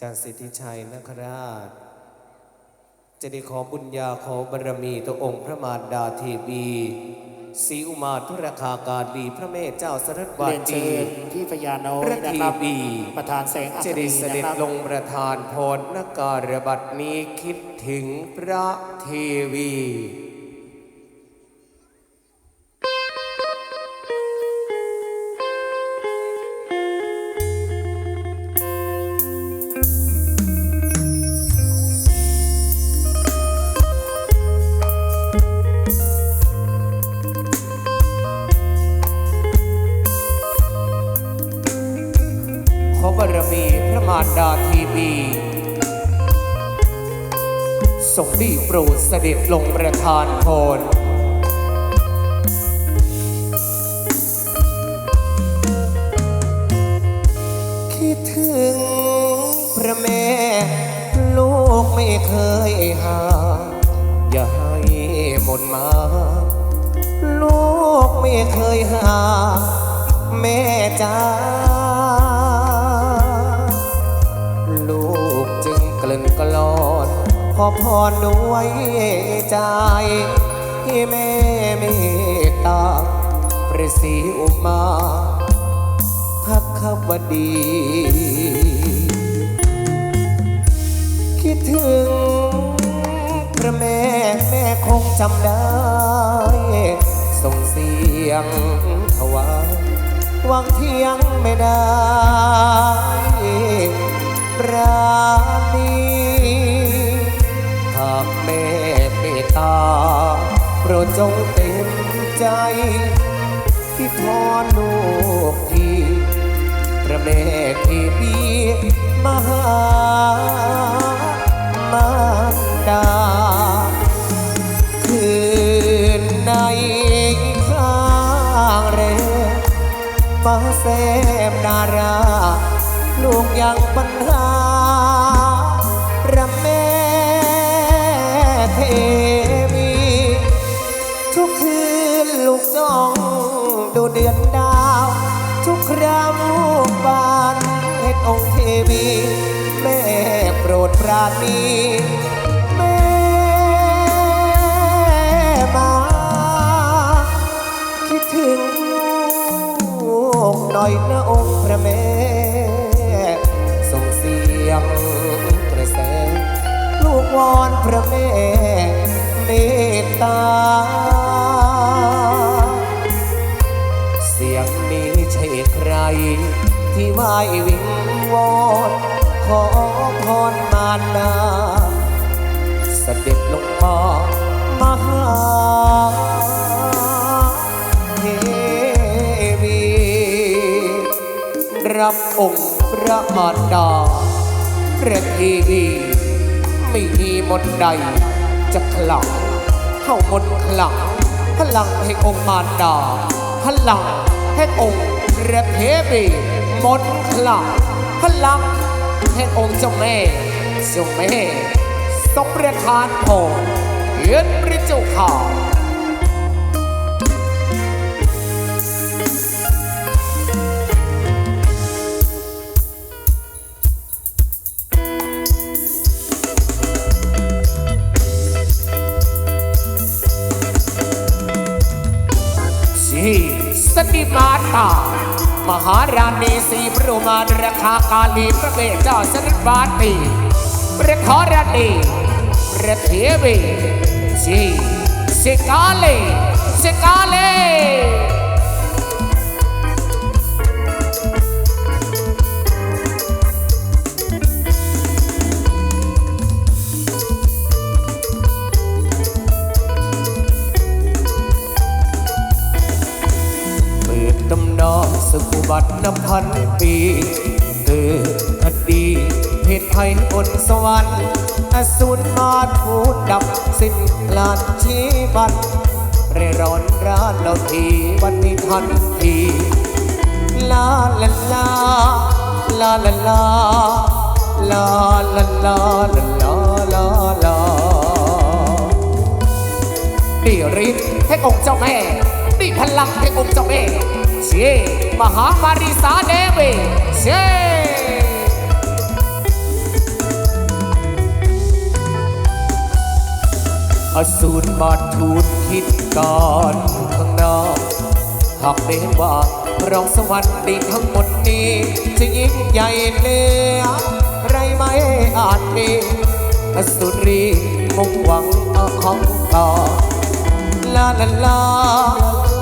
จารย์สิทธิชัยนคราช จะได้ขอบุญญาขอบารมีต่อองค์พระมารดาเทวีศรีอุมาทุรคาการดีพระเมธเจ้าสรัตวาเรียนตีเชิญที่พญาน้อพยระนะทีครับวีประธานแสงอัศจะได้รีเสนะด็จครับลงประทานพรนการบัดนี้คิดถึงพระเทวี ดาทีวีทรงดีโปรดเสด็จลงประทานพรคิดถึงพระแม่ ลูกไม่เคยห่างอย่าให้หมดมา ลูกไม่เคยห่างแม่จ้า อพรด้วยใจที่แม่เมตตาประสีอุมาพักขบดี คิดถึงพระแม่แม่คงจำได้ ส่งเสียงถวายหวังเที่ยงไม่ได้ราณีากแม่เมตตาโปรดจงเต็มใจ ที่พรลูกทีพระแม่ที่บีมหามารดา คืนในข้างเรมาเสมนารา ลูกยังปัญหา เดือนดาว ทุกคราวลูกบานเห็นองค์เทวี แม่โปรดปราณีแม่มา คิดถึงลูกหน่อยนะองค์พระแม่ส่งเสียงกระแสลูกวอนพระแม่เมตตา ที่ไหววิงวอนขอพรมารดาเสด็จลงมามาหาเทวีรับองค์พระมารดาพระเทวีไม่มีมนใดจะขลังเข้ามนขลังพลังแห่งองค์มารดาพลังแห่งองค์ ระเทวีมนต์ขลังพลังแห่งองค์เจ้าแม่เจ้าแม่ทรงประทานพรเยือนพระเจ้าข่าสีสติมาตา มหาราณีสีพระมารราคาการีพระเมธเจ้าสนิทบาตีพระขอราณีพระเทวีสีสิกาเลสิกาเล เกิดคดีเพศภัยบนสวรรค์อสูรมาทูดดับสิ้นลานชีบันเร่ร่อนร้านเราทีวันนี้ทันทีลาลาลาลาลาลาลาลาลาลาลาลาลานี่ฤทให้องค์เจ้าแม่นี่พลังให้องค์เจ้าแม่ ये महामारी सा देवे से อสูรบาดทูดคิดการข้างนอาหากได้ว่าเราสวรรค์ดีทั้งหมดนี้ จะยิ่งใหญ่เลือไรไม่อาจมีอสุรีมุ่งหวังเอาของตาลาลาลา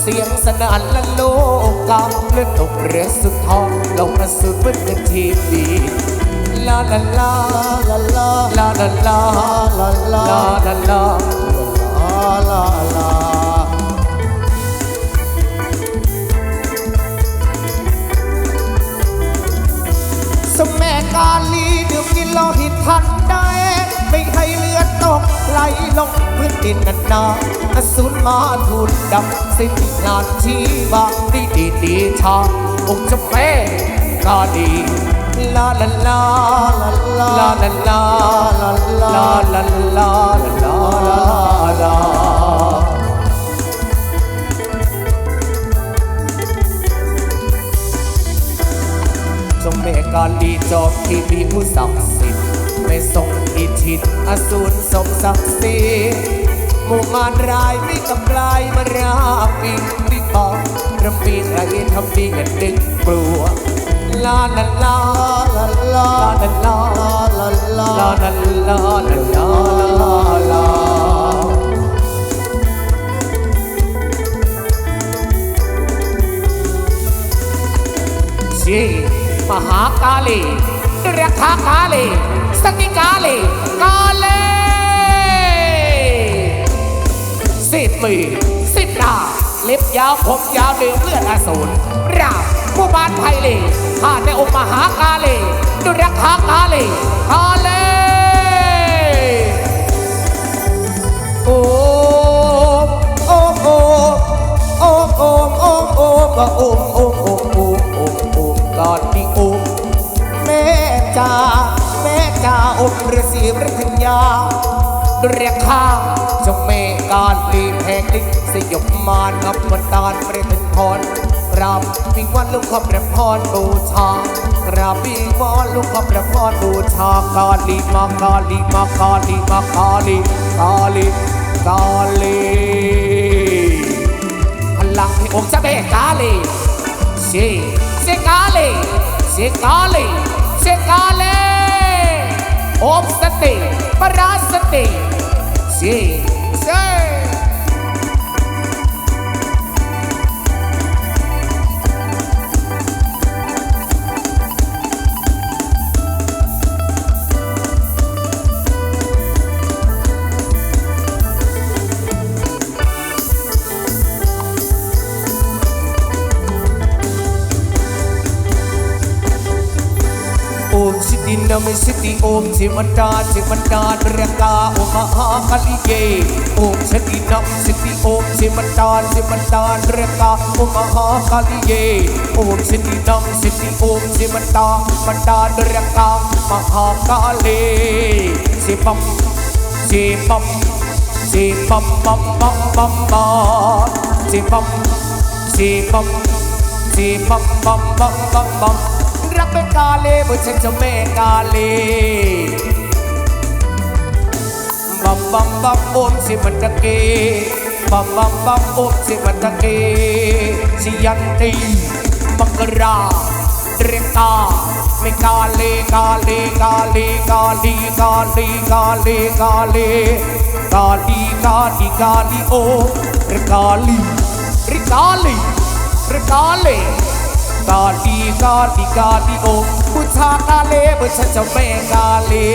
เสียงสนั่นละโลกาเลือดตกเรือสุดทองลงมาสุดเมื่อคืนทีวีลาลาลาลาลาลาลาลาลาลาลาลาลาลาลาสมแม่กาลีดื่มกินโลหิตทัน ไหลลงพื้นดินนันนาอสูรมาทูลดำสิ้นงานชีวาดีดีดีชาองค์เจ้าแม่กาลีลาลาลาลาลาลาลาลาลาลาลาลาลาจงเมกาลีจอมที่มีผู้ศักดิ์สิทธิ์ไม่ทรง อิตอสูรสมศักดิ์ศรีหมู่มารรายไม่กำลายมาราปีวิปองรำปีไรทำดีกันดึงกลัวลาลาลาลาลาลาลาลาลาลาลาลาลาลาลาลาลาชีมหากาลี เรียกขากาลีสติกาลีกาลีสิบมือสิบดาเล็บยาวผมยาวเดือดเลือดอสูรราบผู้บ้านไพลีข้าในองค์มหากาลีดุรักากาลีกาล ฤาษีฤทัญญาเรียกข้าเจงเมการลีแพงดิสยบมารนับวันตานเปรตพรกราบวิงวันลูกขอบระพรบูชากราบวิงวอนลูกขอบระพรบูชากาลีมากาลีมากาลีมากาลีกาลีกาลีพลังที่องค์เจะเมกาลีเชเชกาลีเชกาลีเชกาลี ओप सत्य परासते। से ತಿನ್ನಮೆ ಸಿತಿ ಓಂ ಶಿವಟ ಶಿವಟ ನೃಂಗ ಓ ಮಹಾಕಲಿಗೆ ಓಂ ಸತಿ ನಂ ಸಿತಿ ಓಂ ಶಿವಟ ಶಿವಟ ನೃಂಗ ಓ ಮಹಾಕಲಿಗೆ ಓಂ ಸಿತಿ ನಂ ಸಿತಿ ಓಂ ಶಿವಟ ಶಿವಟ ನೃಂಗ ಮಹಾಕಾಲೇ ಶಿವಂ ಶಿವಂ ಶಿವಂ ಪಂ ಪಂ ಪಂ ಪಾ ಶಿವಂ ಶಿವಂ ಶಿವಂ ಪಂ ಪಂ ಪಂ ಪಂ रब काले, मुझे चुमे काले। बम बम बम, ओम से मटके बम बम बम, ओम से मटके सियंती मकरा रेखा में काले काले काले काले काले काले काले। काले काले काले ओ रिकाली रिकाली रिकाली กอดพี่กอดพี่กอดพี่โผู้ชายกาเลบุชาเจ้าแม่กาเล่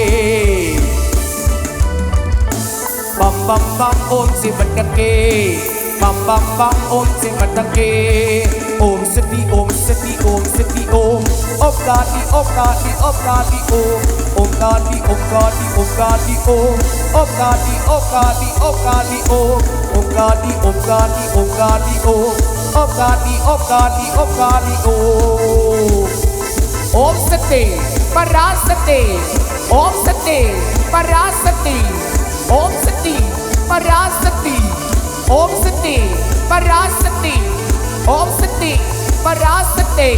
บัมบัมบัมโอมสิมันตะเกบัมบัมบัมโอมสิมันตะเกโอมสติโอมสติโอมสติโอมอบกาดีอบกาดีอบกาดีโอโอบกาดีโอบกาดีโอบกาดีโอมอบกาดีอบกาดีอบกาดีโอโอบกาดีโอบกาดีโอบกาดีโอม องกาดิองกาดิองกาดิโอโอมสติปราสติโอมสติปราสติโอมสติปราสติโอมสติปราสติโอมสติปราสติ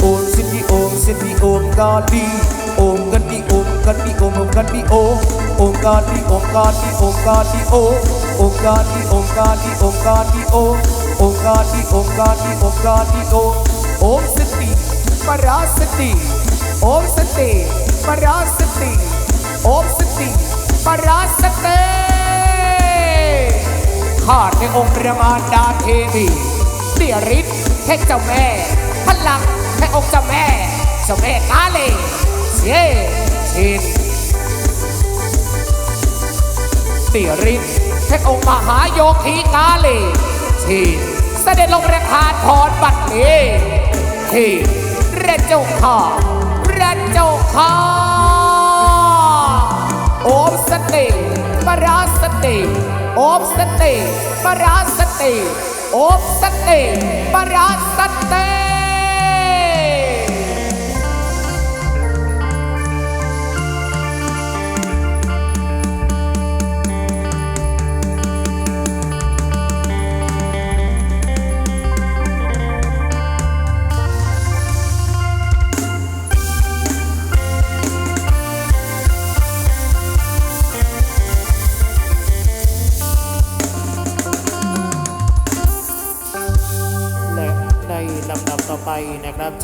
โอมสิทธิโอมสิทธิโอมกาลีโอมกันดิโอม กันดิโอมกันดิโอโอมกาลีโอมกาลีโอมกาลีโอโอมกาลีโอมกาลีโอมกาลีโอโอมกาลีโอมกาลีโอมกาลีโอโอมสติปราสติโอมสติปราสติโอมสติปราสติข้าในองค์พระมารดาเทวีเดียริศให้เจ้าแม่พลังให้องค์เจ้าแม่เจ้าแม่กาเลเสีย ชินเดียริศให้องค์มหาโยคีกาเลชินเสด็จลงประทานพรบัดนี้ที่พระเจ้าข้าพระเจ้าข้าโอมสติปราสติโอมสติปราสติโอมสติปราสติ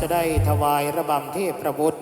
จะได้ถวายระบำเทพประบุตร